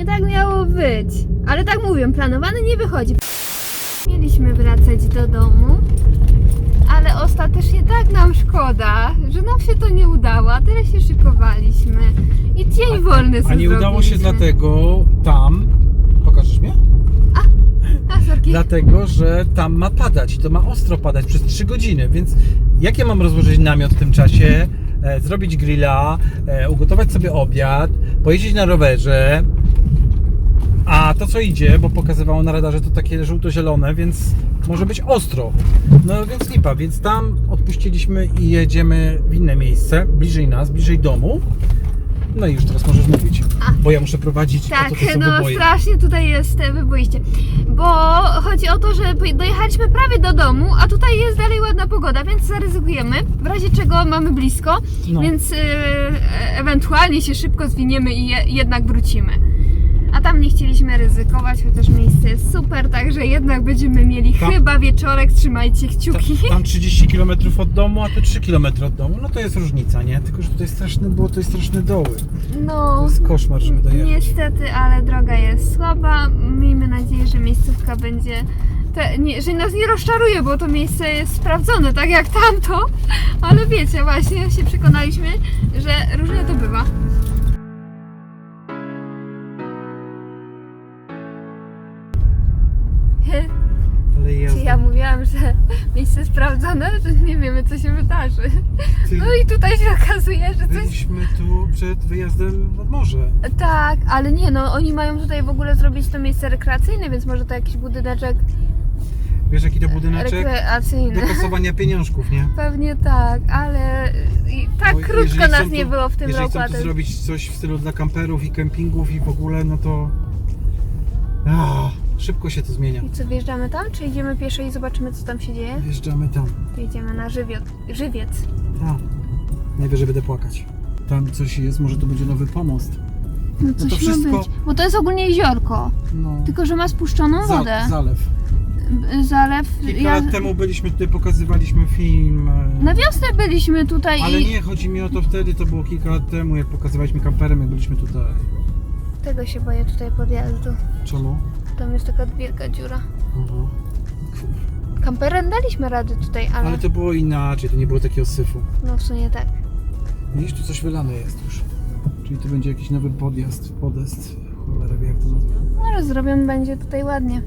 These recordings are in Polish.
Nie tak miało być. Ale tak mówię, planowane nie wychodzi. Mieliśmy wracać do domu, ale ostatecznie tak nam szkoda, że nam się to nie udało, a tyle się szykowaliśmy. I dzień wolny A sobie nie udało się dlatego tam. Pokażesz mnie? A. Dlatego, że tam ma padać i to ma ostro padać przez 3 godziny, więc jak ja mam rozłożyć namiot w tym czasie, e, zrobić grilla, e, ugotować sobie obiad, pojeździć na rowerze, a to co idzie, bo pokazywało na radarze to takie żółto-zielone, więc może być ostro. No więc lipa, więc tam odpuściliśmy i jedziemy w inne miejsce, bliżej nas, bliżej domu. No i już teraz możesz mówić, A. bo ja muszę prowadzić, Tak, to, no wyboje. strasznie tutaj jest e, wyboiście. Bo chodzi o to, że dojechaliśmy prawie do domu, a tutaj jest dalej ładna pogoda, więc zaryzykujemy. W razie czego mamy blisko, No. więc e, e, ewentualnie się szybko zwiniemy i je, jednak wrócimy. A tam nie chcieliśmy ryzykować, chociaż miejsce jest super, także jednak będziemy mieli Tam- chyba wieczorek, trzymajcie kciuki. Ta- Tam 30 km od domu, a tu 3 km od domu. No to jest różnica, nie? Tylko, że tutaj straszne było, to jest straszne doły. To No, jest koszmar, żeby dojechać. Niestety, ale droga jest słaba. Miejmy nadzieję, że miejscówka będzie. Te, nie, że nas nie rozczaruje, bo to miejsce jest sprawdzone, tak jak tamto. Ale wiecie, właśnie się przekonaliśmy, że różnie to bywa. Miejsce sprawdzone, że nie wiemy, co się wydarzy. No i tutaj się okazuje, że coś Byliśmy tu przed wyjazdem nad morze. Tak, ale nie no, oni mają tutaj w ogóle zrobić to miejsce rekreacyjne, więc może to jakiś budyneczek Wiesz jaki to budyneczek? rekreacyjny. Do kasowania pieniążków, nie? Pewnie tak, ale i tak Bo krótko jeżeli nas chcą nie tu- było w tym Jeżeli roku. chcą a tu zrobić coś w stylu dla kamperów i kempingów i w ogóle, no to... Ah, szybko się to zmienia. I co, wjeżdżamy tam, czy idziemy pieszo i zobaczymy, co tam się dzieje? Wjeżdżamy tam. To idziemy na żywiot, żywiec. Tam. Najwyżej będę płakać. Tam coś jest, może to będzie nowy pomost. No coś coś ma ma być. Bo to jest ogólnie jeziorko, No. tylko że ma spuszczoną Za- wodę. Zalew. B- Zalew. Kilka Ja... lat temu byliśmy tutaj, pokazywaliśmy film. e, Na wiosnę byliśmy tutaj Ale i nie, chodzi mi o to wtedy, to było kilka lat temu, jak pokazywaliśmy kamperem, jak byliśmy tutaj. tego się boję tutaj podjazdu. Czemu? Tam jest taka wielka dziura. Aha. Kamperem daliśmy radę tutaj, ale, Ale to było inaczej, to nie było takiego syfu. no w sumie tak. Widzisz, tu coś wylane jest już. Czyli tu będzie jakiś nowy podjazd, podest. Cholera wie jak to nazwać. Może zrobiony będzie tutaj ładnie.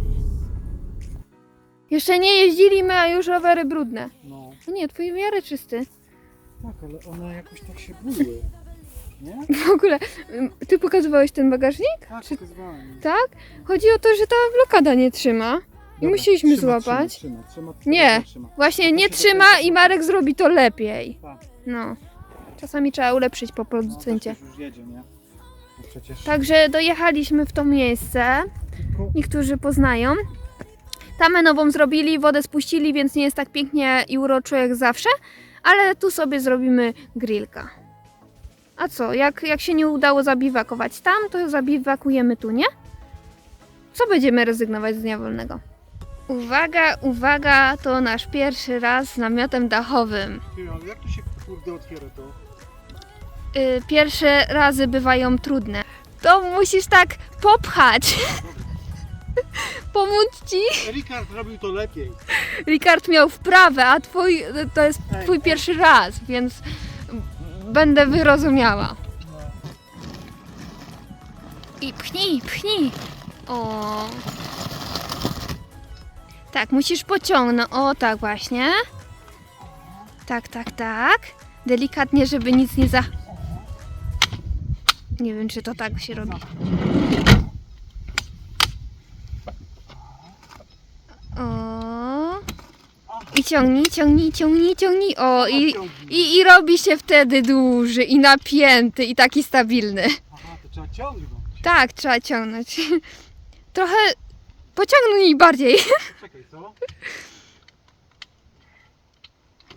Jeszcze nie jeździliśmy, a już rowery brudne. No, No nie, twój w miarę czysty. tak, ale one jakoś tak się buły. Nie? W ogóle, ym, ty pokazywałeś ten bagażnik? Tak, Czy- pokazywałem. Tak? Chodzi o to, że ta blokada nie trzyma. I musieliśmy złapać. Trzyma, trzyma, trzyma, Nie. trzyma. Właśnie nie trzyma i Marek zrobi to lepiej. Tak. No. Czasami trzeba ulepszyć po producencie. No, już jedzie, nie? No przecież... Także dojechaliśmy w to miejsce. Tylko- Niektórzy poznają. Tamę nową zrobili, wodę spuścili, więc nie jest tak pięknie i uroczo jak zawsze. Ale tu sobie zrobimy grillka. A co, jak, jak się nie udało zabiwakować tam, to zabiwakujemy tu, nie? Co będziemy rezygnować z dnia wolnego? Uwaga, uwaga, to nasz pierwszy raz z namiotem dachowym. Ty, ale jak tu się kurde otwiera to? Y, pierwsze razy bywają trudne. To musisz tak popchać. Pomóc ci? Rikard robił to lepiej. Rikard miał wprawę, a twój to jest twój pierwszy raz, więc będę wyrozumiała. I pchnij, pchnij. O. Tak, musisz pociągnąć. O, tak właśnie. Tak, tak, tak. Delikatnie, żeby nic nie za... Nie wiem, czy to tak się robi. O. I ciągnij, ciągnij, ciągnij, ciągnij. O, i, i, i robi się wtedy duży i napięty i taki stabilny. Aha, to trzeba ciągnąć. Tak, trzeba ciągnąć. Trochę pociągnij bardziej. Czekaj, co?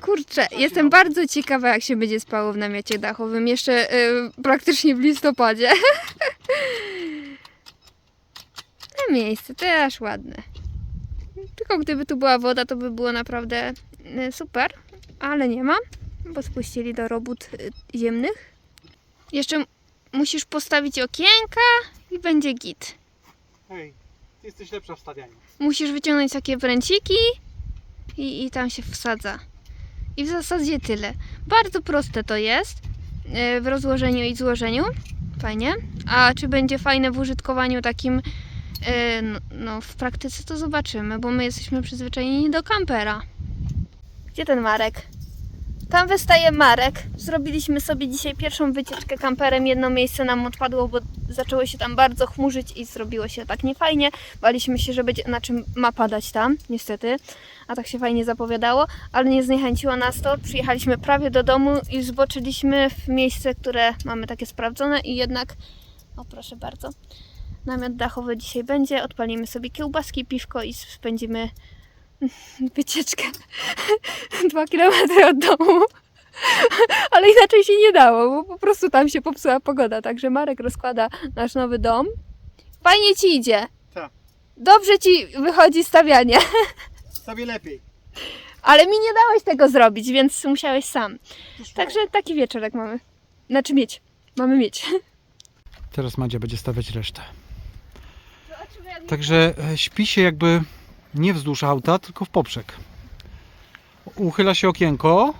Kurczę, jestem bardzo ciekawa, jak się będzie spało w namiocie dachowym. Jeszcze y, praktycznie w listopadzie. A miejsce też ładne. Tylko gdyby tu była woda, to by było naprawdę y, super. Ale nie ma, bo spuścili do robót y, ziemnych. Jeszcze musisz postawić okienka i będzie git. Hej, ty jesteś lepsza w stawianiu. Musisz wyciągnąć takie wręciki i, i tam się wsadza. I w zasadzie tyle. Bardzo proste to jest e, w rozłożeniu i złożeniu. Fajnie. A czy będzie fajne w użytkowaniu takim no, no w praktyce to zobaczymy, bo my jesteśmy przyzwyczajeni do kampera. Gdzie ten Marek? Tam wystaje Marek. Zrobiliśmy sobie dzisiaj pierwszą wycieczkę kamperem. Jedno miejsce nam odpadło, bo zaczęło się tam bardzo chmurzyć i zrobiło się tak niefajnie. Baliśmy się, że będzie, na czym ma padać tam, niestety. A tak się fajnie zapowiadało, ale nie zniechęciło nas to. Przyjechaliśmy prawie do domu i zboczyliśmy w miejsce, które mamy takie sprawdzone i jednak, o proszę bardzo, namiot dachowy dzisiaj będzie. Odpalimy sobie kiełbaski, piwko i spędzimy wycieczkę dwa kilometry od domu. Ale inaczej się nie dało, bo po prostu tam się popsuła pogoda. Także Marek rozkłada nasz nowy dom. Fajnie ci idzie. Tak. Dobrze ci wychodzi stawianie. Sobie lepiej. Ale mi nie dałeś tego zrobić, więc musiałeś sam. Także taki wieczorek mamy. Znaczy mieć. Mamy mieć. Teraz Madzia będzie stawiać resztę. Także e, śpi się jakby nie wzdłuż auta, tylko w poprzek. Uchyla się okienko.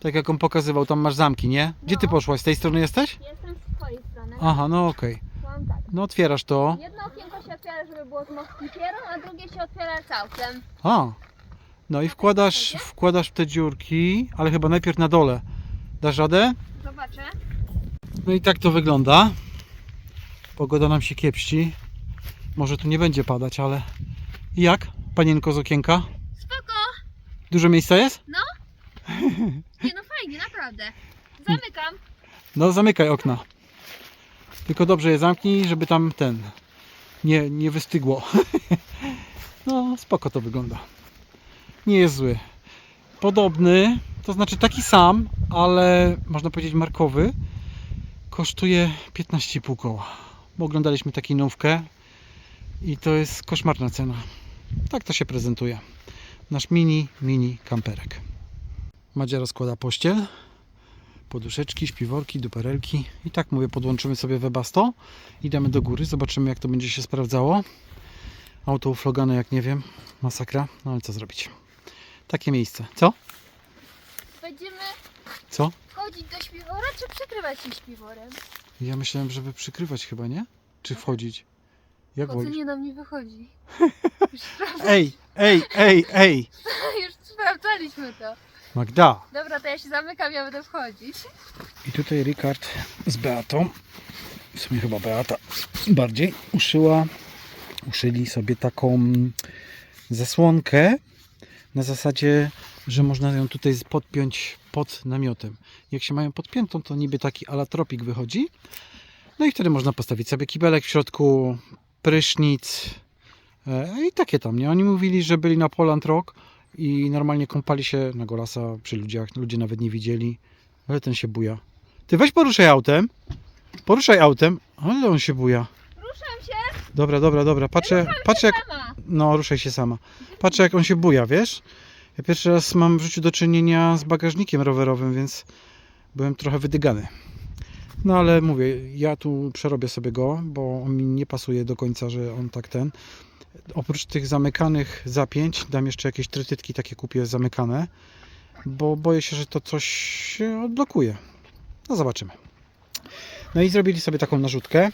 Tak jak on pokazywał, tam masz zamki, nie? Gdzie ty No. poszłaś? Z tej strony jesteś? Jestem z twojej strony. Aha, no okej. Mam tak. No otwierasz to. Jedno okienko się otwiera, żeby było z moskitierą, a drugie się otwiera całkiem. A. No i wkładasz, wkładasz w te dziurki, ale chyba najpierw na dole. Dasz radę? Zobaczę. No i tak to wygląda. Pogoda nam się kiepści. Może tu nie będzie padać, ale... I Jak, panienko z okienka? Spoko. Dużo miejsca jest? Nie no fajnie, naprawdę. Zamykam. No zamykaj okna. Tylko dobrze je zamknij, żeby tam ten nie, nie wystygło. No spoko to wygląda. Nie jest zły. Podobny, to znaczy taki sam, ale można powiedzieć markowy. Kosztuje 15,5 koła. Bo oglądaliśmy taką nówkę i to jest koszmarna cena. Tak to się prezentuje. Nasz mini, mini kamperek. Madzia rozkłada pościel poduszeczki, śpiworki, duperelki. I tak mówię, podłączymy sobie Webasto. Idziemy do góry, zobaczymy jak to będzie się sprawdzało. Auto uflogane jak nie wiem, masakra, no ale co zrobić. Takie miejsce. Co? Będziemy Co? wchodzić do śpiwora, czy przykrywać się śpiworem? Ja myślałem, żeby przykrywać chyba, nie? Czy wchodzić? Jak wolisz? Chodzenie nam nie wychodzi. Już, sprawdza, Ej, ej, ej, ej! już sprawdzaliśmy to. Magda! Dobra, to ja się zamykam, ja będę wchodzić. I tutaj Rikard z Beatą, w sumie chyba Beata bardziej, uszyła, uszyli sobie taką zasłonkę na zasadzie, że można ją tutaj podpiąć pod namiotem. Jak się mają podpiętą, to niby taki alatropik wychodzi. No i wtedy można postawić sobie kibelek w środku, prysznic e, i takie tam, nie? Oni mówili, że byli na Poland Rock i normalnie kąpali się na golasa przy ludziach, ludzie nawet nie widzieli, ale ten się buja. Ty weź poruszaj autem, poruszaj autem, ale on się buja. Ruszam się Dobra, dobra, dobra, patrzę, patrzę jak, sama. no ruszaj się sama. Patrzę jak on się buja, wiesz? Ja pierwszy raz mam w życiu do czynienia z bagażnikiem rowerowym, więc byłem trochę wydygany. No ale mówię, ja tu przerobię sobie go, bo on mi nie pasuje do końca, że on tak ten. Oprócz tych zamykanych zapięć dam jeszcze jakieś trytytki takie kupię zamykane, bo boję się, że to coś się odblokuje. No zobaczymy. No i zrobili sobie taką narzutkę,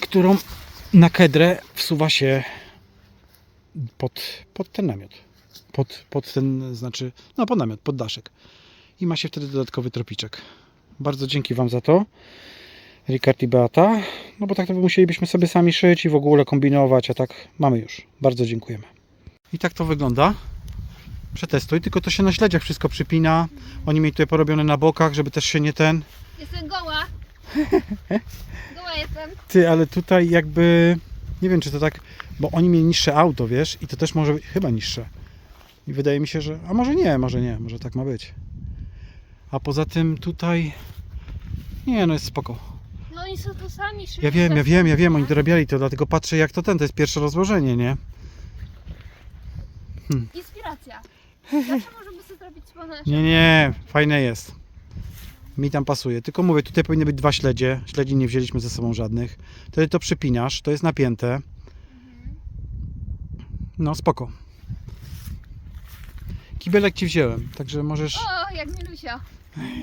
którą na kedrę wsuwa się pod, pod ten namiot. Pod, pod ten, znaczy, no pod namiot, pod daszek. I ma się wtedy dodatkowy tropiczek. Bardzo dzięki Wam za to. Rikard i Beata. No bo tak to musielibyśmy sobie sami szyć i w ogóle kombinować, a tak mamy już. Bardzo dziękujemy. I tak to wygląda. Przetestuj, tylko to się na śledziach wszystko przypina. Oni mieli tutaj porobione na bokach, żeby też się nie ten. Jestem goła. Goła jestem. Ty, ale tutaj jakby nie wiem, czy to tak, bo oni mieli niższe auto, wiesz, i to też może być chyba niższe. I wydaje mi się, że a może nie, może nie, może tak ma być. A poza tym tutaj nie, no jest spoko. No oni są tu sami szyli. Ja wiem, ja tak wiem, ja wiem, oni dorabiali to, dlatego patrzę jak to ten, to jest pierwsze rozłożenie, nie? Inspiracja. Zawsze możemy sobie zrobić naszym. Nie, nie, fajne jest. Mi tam pasuje. Tylko mówię, tutaj powinny być dwa śledzie. Śledzi nie wzięliśmy ze sobą żadnych. Wtedy to przypinasz, to jest napięte. No spoko. Kibelek ci wziąłem, także możesz. O, jak Milusia.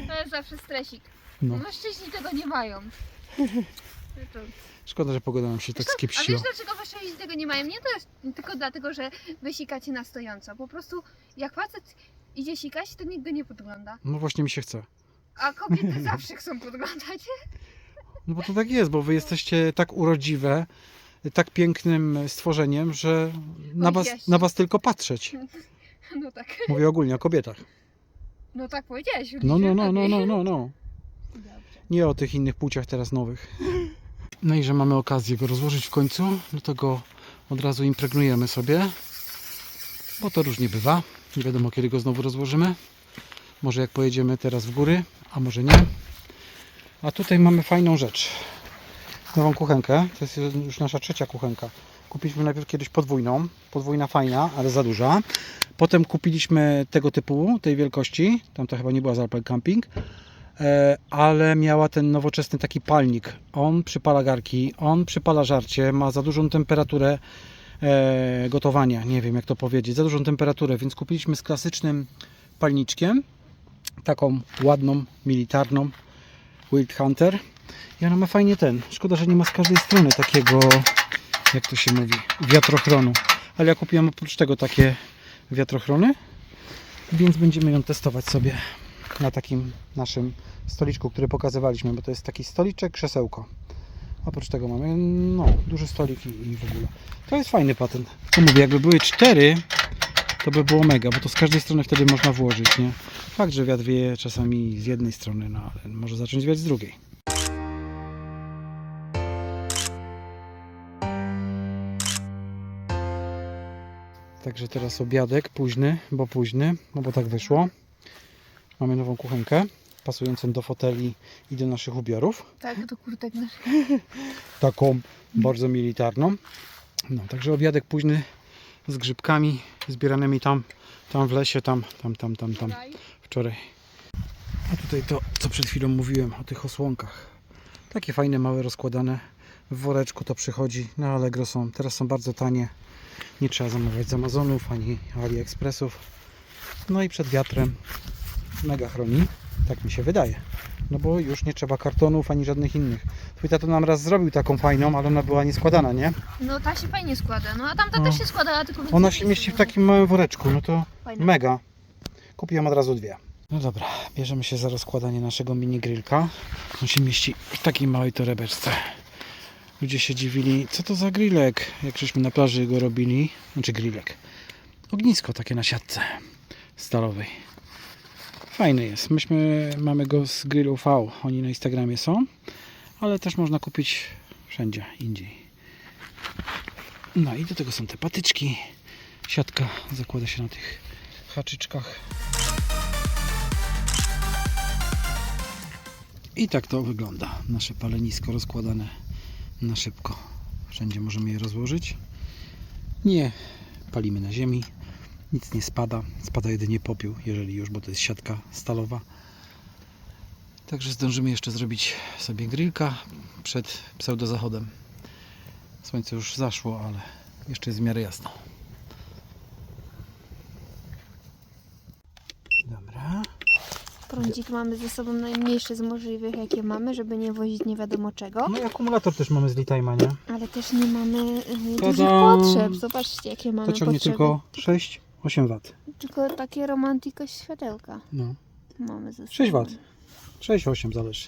To jest zawsze stresik. No. Mężczyźni tego nie mają. Szkoda, że pogoda nam się tak A skiepściła. wiesz dlaczego mężczyźni tego nie mają? Nie to jest tylko dlatego, że wy sikacie na stojąco. Po prostu jak facet idzie sikać, to nikt go nie podgląda. No właśnie mi się chce. A kobiety zawsze chcą podglądać. No bo to tak jest, bo wy jesteście tak urodziwe, tak pięknym stworzeniem, że na was, na was tylko patrzeć. No tak. Mówię ogólnie o kobietach. No tak powiedziałeś. No, no, no, no, Juliusz, no, no, no. Dobrze. Nie o tych innych płciach teraz nowych. No i że mamy okazję go rozłożyć w końcu, no to go od razu impregnujemy sobie, bo to różnie bywa. Nie wiadomo kiedy go znowu rozłożymy. Może jak pojedziemy teraz w góry, a może nie. A tutaj mamy fajną rzecz. Nową kuchenkę. To jest już nasza trzecia kuchenka. Kupiliśmy najpierw kiedyś podwójną. Podwójna fajna, ale za duża. Potem kupiliśmy tego typu, tej wielkości. Tam to chyba nie była z Alpine Camping. E, ale miała ten nowoczesny taki palnik. On przypala garki, on przypala żarcie, ma za dużą temperaturę e, gotowania, nie wiem jak to powiedzieć, za dużą temperaturę, więc kupiliśmy z klasycznym palniczkiem, taką ładną, militarną Wild Hunter. I ona ma fajnie ten, szkoda, że nie ma z każdej strony takiego, jak to się mówi, wiatrochronu, ale ja kupiłem oprócz tego takie wiatrochrony, więc będziemy ją testować sobie na takim naszym stoliczku, który pokazywaliśmy, bo to jest taki stoliczek, krzesełko. Oprócz tego mamy no, duży stolik i, i w ogóle. To jest fajny patent. To mówię, jakby były cztery, to by było mega, bo to z każdej strony wtedy można włożyć, nie? Fakt, że wiatr wieje czasami z jednej strony, no ale może zacząć wiać z drugiej. Także teraz obiadek późny, bo późny, no bo tak wyszło. Mamy nową kuchenkę, pasującą do foteli i do naszych ubiorów. Tak, do kurtek naszych. Taką bardzo militarną. No, także obiadek późny z grzybkami zbieranymi tam, tam w lesie, tam, tam, tam, tam, tam wczoraj. A tutaj to, co przed chwilą mówiłem o tych osłonkach. Takie fajne, małe, rozkładane. W woreczku to przychodzi. Na Allegro są. Teraz są bardzo tanie. Nie trzeba zamawiać z Amazonów ani AliExpressów. No i przed wiatrem mega chroni. Tak mi się wydaje. No bo już nie trzeba kartonów ani żadnych innych. Twój tato nam raz zrobił taką fajną, ale ona była nieskładana, nie? No ta się fajnie składa. No a tamta No. też się składała, tylko Ona się mieści w takim małym woreczku. No to Fajne. Mega. Kupiłem od razu dwie. No dobra, bierzemy się za rozkładanie naszego mini grillka. On się mieści w takiej małej torebeczce. Ludzie się dziwili, co to za grillek, jak żeśmy na plaży go robili. Znaczy grillek. Ognisko takie na siatce stalowej. Fajny jest. Myśmy mamy go z Grill UV. Oni na Instagramie są, ale też można kupić wszędzie indziej. No i do tego są te patyczki. Siatka zakłada się na tych haczyczkach. I tak to wygląda. Nasze palenisko rozkładane na szybko. Wszędzie możemy je rozłożyć. Nie palimy na ziemi. Nic nie spada. Spada jedynie popiół, jeżeli już, bo to jest siatka stalowa. Także zdążymy jeszcze zrobić sobie grillka przed pseudozachodem. Słońce już zaszło, ale jeszcze jest w miarę jasno. Prądzik mamy ze sobą najmniejszy z możliwych, jakie mamy, żeby nie wozić nie wiadomo czego. No i akumulator też mamy z Litajma, nie? Ale też nie mamy y, dużych potrzeb. Zobaczcie, jakie mamy To ciągnie potrzeby. tylko 6-8 W. Tylko takie romantiko światełka No. mamy ze sobą. 6 W. 6-8 zależy.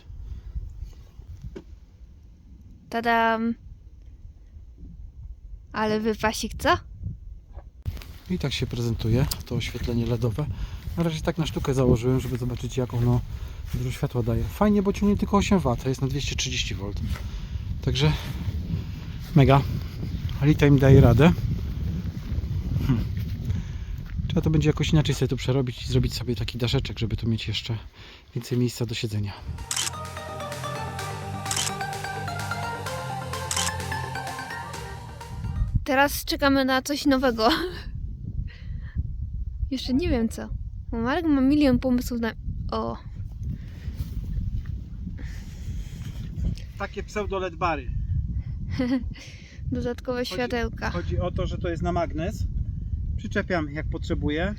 Tadam! Ale wypasik, co? I tak się prezentuje to oświetlenie LEDowe. Na razie tak na sztukę założyłem, żeby zobaczyć jak ono dużo światła daje. Fajnie, bo ciągnie tylko 8 W, jest na 230 V. Także mega. Litime daje radę. Hmm. Trzeba to będzie jakoś inaczej sobie tu przerobić i zrobić sobie taki daszeczek, żeby tu mieć jeszcze więcej miejsca do siedzenia. Teraz czekamy na coś nowego. Jeszcze nie wiem co. Bo Marek ma milion pomysłów na... O! takie pseudo LED bary. Dodatkowe światełka. Chodzi o to, że to jest na magnes. Przyczepiam jak potrzebuję.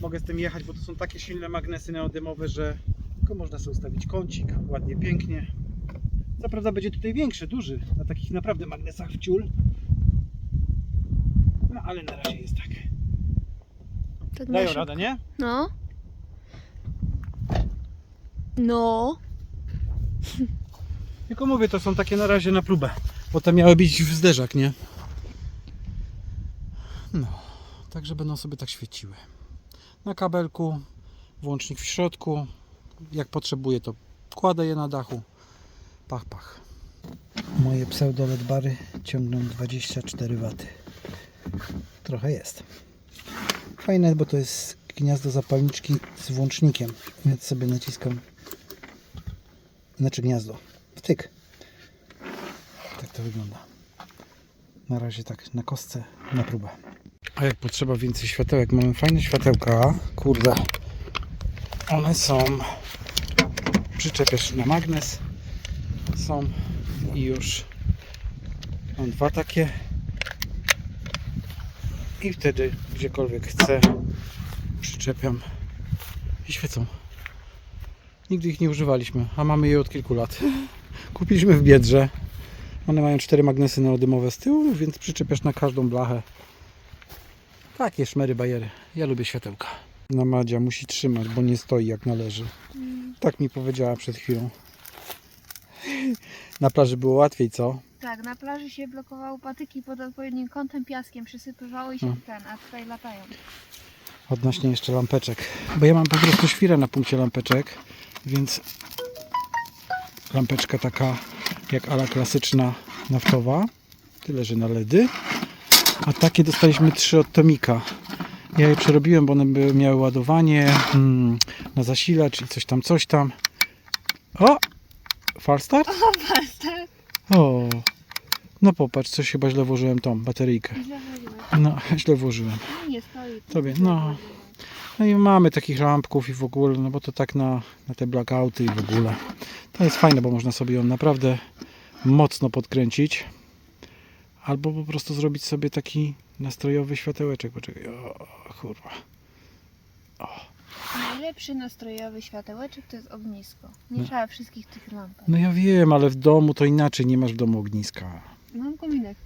Mogę z tym jechać, bo to są takie silne magnesy neodymowe, że tylko można sobie ustawić kącik, ładnie, pięknie. Co prawda będzie tutaj większy, duży, na takich naprawdę magnesach w ciul. No ale na razie jest tak. Tak na Dają szybko. radę, nie? No. No. Tylko mówię, to są takie na razie na próbę. Bo to miały być w zderzak, nie? No, także będą sobie tak świeciły. Na kabelku, włącznik w środku. Jak potrzebuję, to kładę je na dachu. Pach, pach. Moje pseudo LED bary ciągną 24 W. Trochę jest. Fajne, bo to jest gniazdo zapalniczki z włącznikiem, więc sobie naciskam. Znaczy gniazdo. Wtyk. Tak to wygląda. Na razie tak na kostce, na próbę. A jak potrzeba więcej światełek, mamy fajne światełka. Kurde. One są. Przyczepiasz na magnes. Są i już. Mam dwa takie. I wtedy gdziekolwiek chcę, przyczepiam i świecą. Nigdy ich nie używaliśmy, a mamy je od kilku lat. Kupiliśmy w Biedrze. One mają cztery magnesy neodymowe z tyłu, więc przyczepiasz na każdą blachę. Takie szmery bajery. Ja lubię światełka. No Madzia musi trzymać, bo nie stoi jak należy. Tak mi powiedziała przed chwilą. Na plaży było łatwiej, co? Tak, na plaży się blokowało patyki pod odpowiednim kątem piaskiem, przysypywały się No. ten, a tutaj latają. Odnośnie jeszcze lampeczek. Bo ja mam po prostu świrę na punkcie lampeczek, więc lampeczka taka jak ala klasyczna naftowa. Tyle, że na LEDy. A takie dostaliśmy trzy od Tomika. Ja je przerobiłem, bo one były, miały ładowanie mm, na zasilacz i coś tam, coś tam. O! Fal start? O! No popatrz, coś chyba źle włożyłem tą bateryjkę. No, źle włożyłem. Nie stoi. tu Tobie, no. No i mamy takich lampków i w ogóle, no bo to tak na, na te blackouty i w ogóle. To jest fajne, bo można sobie ją naprawdę mocno podkręcić. Albo po prostu zrobić sobie taki nastrojowy światełeczek. Poczekaj, o, kurwa. Najlepszy nastrojowy światełeczek to jest ognisko. Nie No. trzeba wszystkich tych lampek. No ja wiem, ale w domu to inaczej, nie masz w domu ogniska. Mam kominek.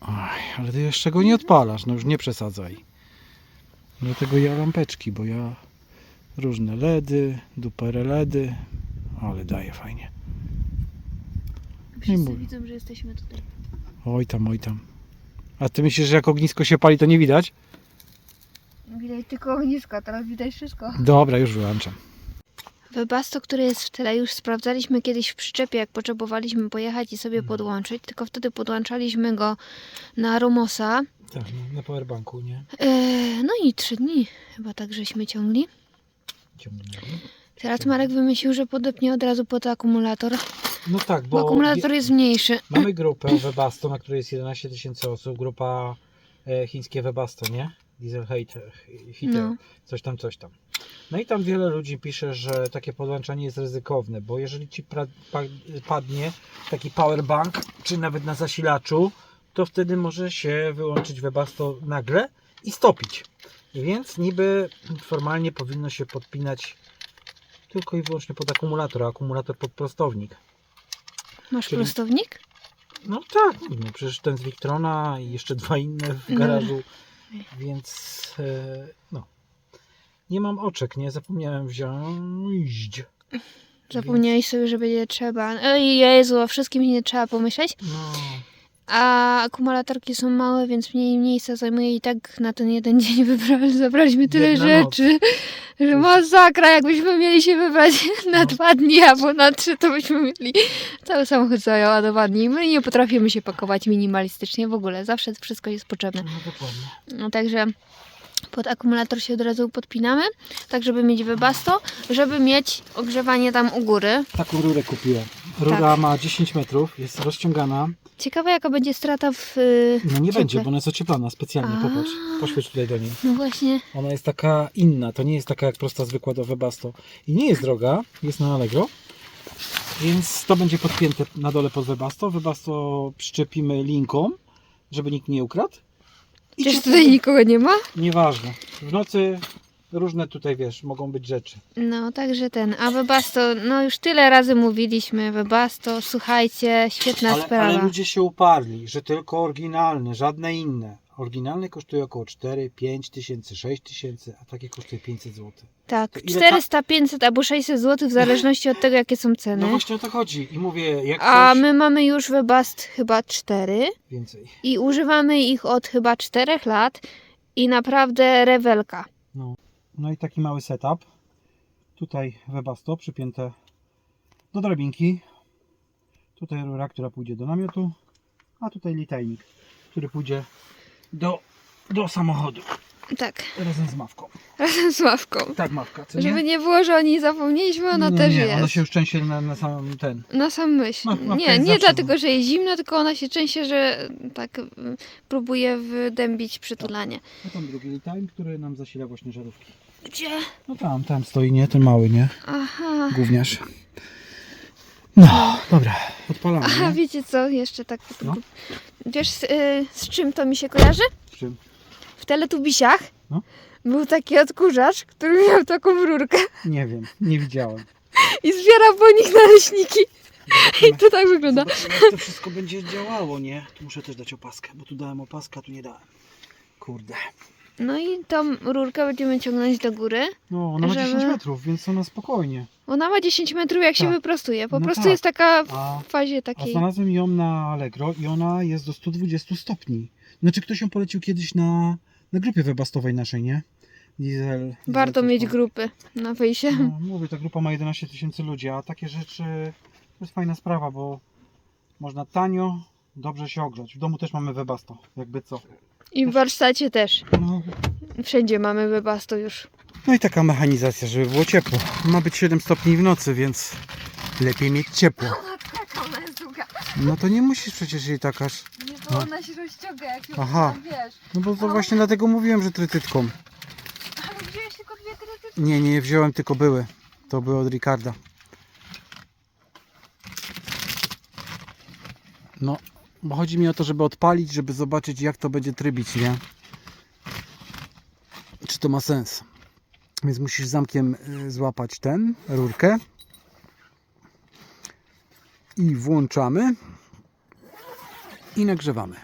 Aj, ale ty jeszcze go nie odpalasz, no już nie przesadzaj. Dlatego ja lampeczki, bo ja różne LEDy, duperę LEDy, ale daje fajnie. Wszyscy mówię. widzą, że jesteśmy tutaj. Oj tam, oj tam. A ty myślisz, że jak ognisko się pali, to nie widać? Widać tylko ognisko, teraz widać wszystko. Dobra, już wyłączam. Webasto, który jest w tyle, już sprawdzaliśmy kiedyś w przyczepie, jak potrzebowaliśmy pojechać i sobie podłączyć, tylko wtedy podłączaliśmy go na Rumosa. Tak, na powerbanku, nie? Eee, no i trzy dni chyba tak żeśmy ciągli. Teraz Marek wymyślił, że podepnie od razu pod akumulator, No tak, bo bo akumulator jest mniejszy. mamy grupę Webasto, na której jest 11 tysięcy osób. Grupa e, chińskie Webasto, nie? Diesel Hater, Hitter, No. coś tam, coś tam. No i tam wiele ludzi pisze, że takie podłączanie jest ryzykowne, bo jeżeli ci pra, pa, padnie taki powerbank, czy nawet na zasilaczu, to wtedy może się wyłączyć Webasto nagle i stopić. Więc niby formalnie powinno się podpinać tylko i wyłącznie pod akumulator, a akumulator pod prostownik. Masz Czyli- prostownik? No tak, no przecież ten z Victrona i jeszcze dwa inne w No. Więc e, no. Nie mam oczek, nie? Zapomniałem wziąć. Zapomniałeś sobie, że będzie trzeba. Ej, Jezu, o wszystkim nie trzeba pomyśleć. No, A akumulatorki są małe, więc mniej miejsca zajmuje i tak na ten jeden dzień wybrali, zabraliśmy tyle Jedna noc. rzeczy, że masakra, jakbyśmy mieli się wybrać na No. dwa dni albo na trzy, to byśmy mieli cały samochód załadowany. I my nie potrafimy się pakować minimalistycznie w ogóle, zawsze wszystko jest potrzebne. no dokładnie. No także pod akumulator się od razu podpinamy, tak żeby mieć webasto, żeby mieć ogrzewanie tam u góry. Taką rurę kupiłem. Rura Tak. ma 10 metrów, jest rozciągana. Ciekawe jaka będzie strata w... y, No nie cieple. będzie, bo ona jest ocieplana specjalnie, A. popatrz. Poświeć tutaj do niej. No właśnie. Ona jest taka inna, to nie jest taka jak prosta zwykła do Webasto. I nie jest droga, jest na Allegro. Więc to będzie podpięte na dole pod webasto. Webasto przyczepimy linką, żeby nikt nie ukradł. I Przecież tutaj nikogo nie ma. Nieważne. W nocy różne tutaj, wiesz, mogą być rzeczy. No, także ten. A Webasto, no już tyle razy mówiliśmy. Webasto, słuchajcie, świetna Ale, sprawa. ale ludzie się uparli, że tylko oryginalne, żadne inne. Oryginalne kosztuje około 4, 5 tysięcy, 6 tysięcy, a takie kosztuje 500 zł. Tak, To ile 400, 500 albo 600 zł w zależności od tego, jakie są ceny. No właśnie o to chodzi. I mówię, jak A coś... my mamy już Webast chyba 4 Więcej. i używamy ich od chyba 4 lat i naprawdę rewelka. No i taki mały setup. Tutaj webasto przypięte do drabinki. Tutaj rura, która pójdzie do namiotu. A tutaj litajnik, który pójdzie do, do samochodu. Tak, Razem z mawką. razem z ławką. Tak, mawka, co nie? Żeby nie było, że o niej zapomnieliśmy, ona nie, też nie, jest. Ona się już częściej na, na sam ten. Na sam myśl. Ma- nie, nie dlatego, no. że jest zimno, tylko ona się częściej, że tak mm, próbuje wydębić przytulanie. A tam drugi litajnik, który nam zasila właśnie żarówki. Gdzie? No tam, tam stoi, nie? Ten mały, nie? Aha. Gówniarz. No, dobra, odpalamy. Aha, nie? wiecie co? Jeszcze tak. No. Wiesz, z, y, z czym to mi się kojarzy? Z czym? W Teletubisiach No. był taki odkurzacz, który miał taką rurkę Nie wiem, nie widziałem. i zbierał po nich naleśniki. I to tak wygląda. Zobaczymy, jak to wszystko będzie działało, nie? Tu muszę też dać opaskę, bo tu dałem opaskę, a tu nie dałem. Kurde. No i tą rurkę będziemy ciągnąć do góry. No, ona ma Żeby- 10 metrów, więc ona spokojnie. Ona ma 10 metrów, jak się Tak. wyprostuje. Po No prostu tak. jest taka w A, fazie a takiej. znalazłem ją na Allegro i ona jest do 120 stopni. Znaczy ktoś ją polecił kiedyś na, na grupie webastowej naszej, nie? Diesel. Warto diesel mieć coś tam. grupy na fejsie. No, mówię, ta grupa ma 11 tysięcy ludzi, a takie rzeczy to jest fajna sprawa, bo można tanio, dobrze się ogrzać. W domu też mamy webasto, jakby co. I w warsztacie też. No, Wszędzie mamy webasto już. no i taka mechanizacja, żeby było ciepło. Ma być 7 stopni w nocy, więc lepiej mieć ciepło. Taka ona jest długa. No to nie musisz przecież jej takaż. Nie, bo No. ona się rozciąga, jak ją Aha. wiesz. No bo to właśnie dlatego mówiłem, że trytytką. Ale wziąłeś tylko dwie krytyki. Nie, nie, nie wziąłem, tylko były. To były od Ricarda. No, bo chodzi mi o to, żeby odpalić, żeby zobaczyć jak to będzie trybić, nie? Czy to ma sens? Więc musisz zamkiem y, złapać ten, rurkę. I włączamy. I nagrzewamy.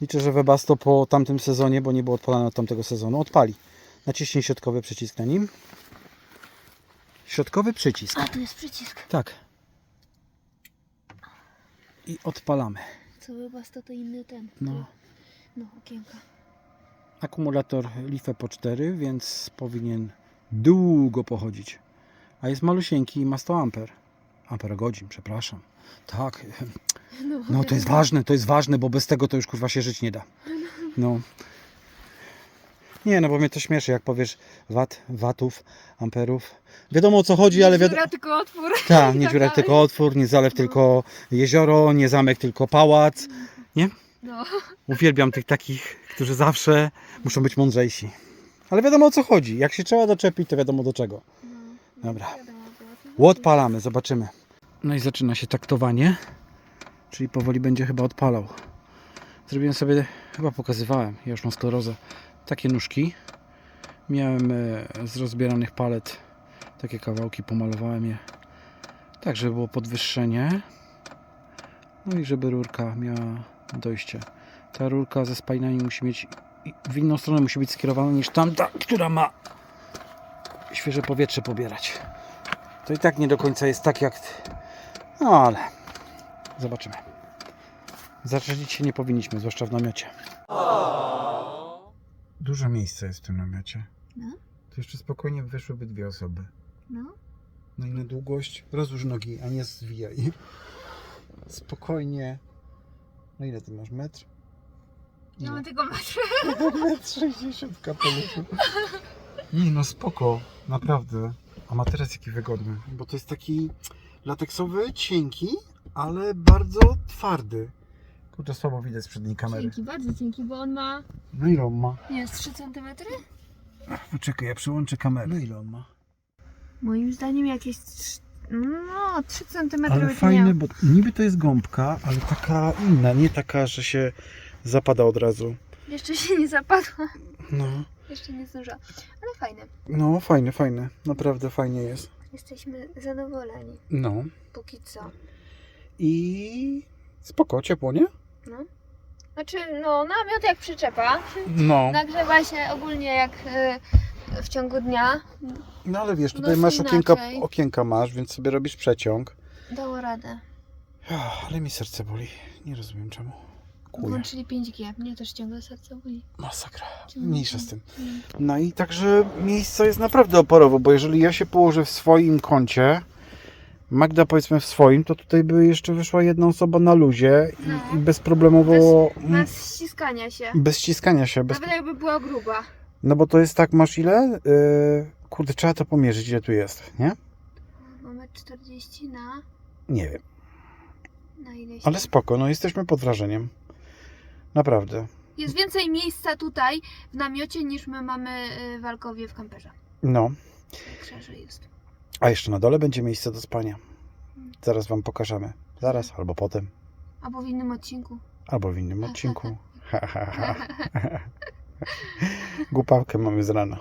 Liczę, że Webasto po tamtym sezonie, bo nie było odpalane od tamtego sezonu, odpali. Naciśnij środkowy przycisk na nim. Środkowy przycisk. A, tu jest przycisk. Tak. I odpalamy. Co webasto to inny ten. No. No, okienka. Akumulator LiFe po 4, więc powinien długo pochodzić. A jest malusieńki i ma 100 amper. Ampere godzin, przepraszam. Tak. No to jest ważne, to jest ważne, bo bez tego to już kurwa się żyć nie da. No. Nie, no bo mnie to śmieszy, jak powiesz wat, watów, amperów. Wiadomo o co chodzi, ale wiadomo. Dziura, tylko otwór. Tak, nie tak dziura, dalej. tylko otwór, nie zalew, tylko jezioro, nie zamek, tylko pałac. No. Uwielbiam tych takich, którzy zawsze muszą być mądrzejsi. Ale wiadomo o co chodzi. Jak się trzeba doczepić, to wiadomo do czego. Dobra. Odpalamy, zobaczymy. No i zaczyna się taktowanie. Czyli powoli będzie chyba odpalał. Zrobiłem sobie, chyba pokazywałem, ja już mam sklerozę, takie nóżki. Miałem e, z rozbieranych palet takie kawałki, pomalowałem je tak, żeby było podwyższenie. No i żeby rurka miała dojście. Ta rurka ze spajnami musi mieć w inną stronę musi być skierowana niż tamta, która ma świeże powietrze pobierać. To i tak nie do końca jest tak jak. No ale zobaczymy. Zaczerdzić się nie powinniśmy, zwłaszcza w namiocie. Dużo miejsca jest w tym namiocie. No. To jeszcze spokojnie weszłyby dwie osoby. No. No i na długość rozłóż nogi, a nie zwijaj. Spokojnie. No ile ty masz? Metr? Ja mam tylko metr. Metr 60 w kapeluszu. Nie no spoko, naprawdę. A materac jaki wygodny, bo to jest taki lateksowy, cienki, ale bardzo twardy. Kurczę, słabo widać z przedniej kamery. Dzięki, bardzo dzięki, bo on ma, No ile on ma? nie z 3 cm? Poczekaj, ja przyłączę kamerę. No ile on ma? Moim zdaniem jakieś trz- no 3 cm Ale miał. bo niby to jest gąbka, ale taka inna, nie taka, że się zapada od razu. Jeszcze się nie zapadła. No, Jeszcze nie zdążyła. Ale fajne. no fajne, fajne. Naprawdę fajnie jest. Jesteśmy zadowoleni. No. Póki co. I spoko, ciepło, nie? No. Znaczy, no, namiot jak przyczepa. No. Nagrzewa się ogólnie jak y, w ciągu dnia. No ale wiesz, tutaj Dosyć masz okienka, inaczej. okienka masz, więc sobie robisz przeciąg. Dało radę. Ach, ale mi serce boli. Nie rozumiem czemu. Kuje. Włączyli 5G. Mnie też ciągle serce boli. Masakra. Mniejsza z tym. No i także miejsce jest naprawdę oporowo, bo jeżeli ja się położę w swoim kącie, Magda powiedzmy w swoim, to tutaj by jeszcze wyszła jedna osoba na luzie i, No. i bezproblemowo, Bez, mm, bez ściskania się. bez ściskania się. Bez... Nawet jakby była gruba. No bo to jest tak, masz ile? Yy, kurde, trzeba to pomierzyć, ile tu jest, nie? Mamy 40 na... Nie wiem, Na ale spoko, no jesteśmy pod wrażeniem. Naprawdę. Jest więcej miejsca tutaj w namiocie niż my mamy y, w Alkowie w kamperze. No, że jest. A jeszcze na dole będzie miejsce do spania. Zaraz Wam pokażemy. Zaraz, albo potem, Albo w innym odcinku. albo w innym odcinku. Głupawkę mamy z rana.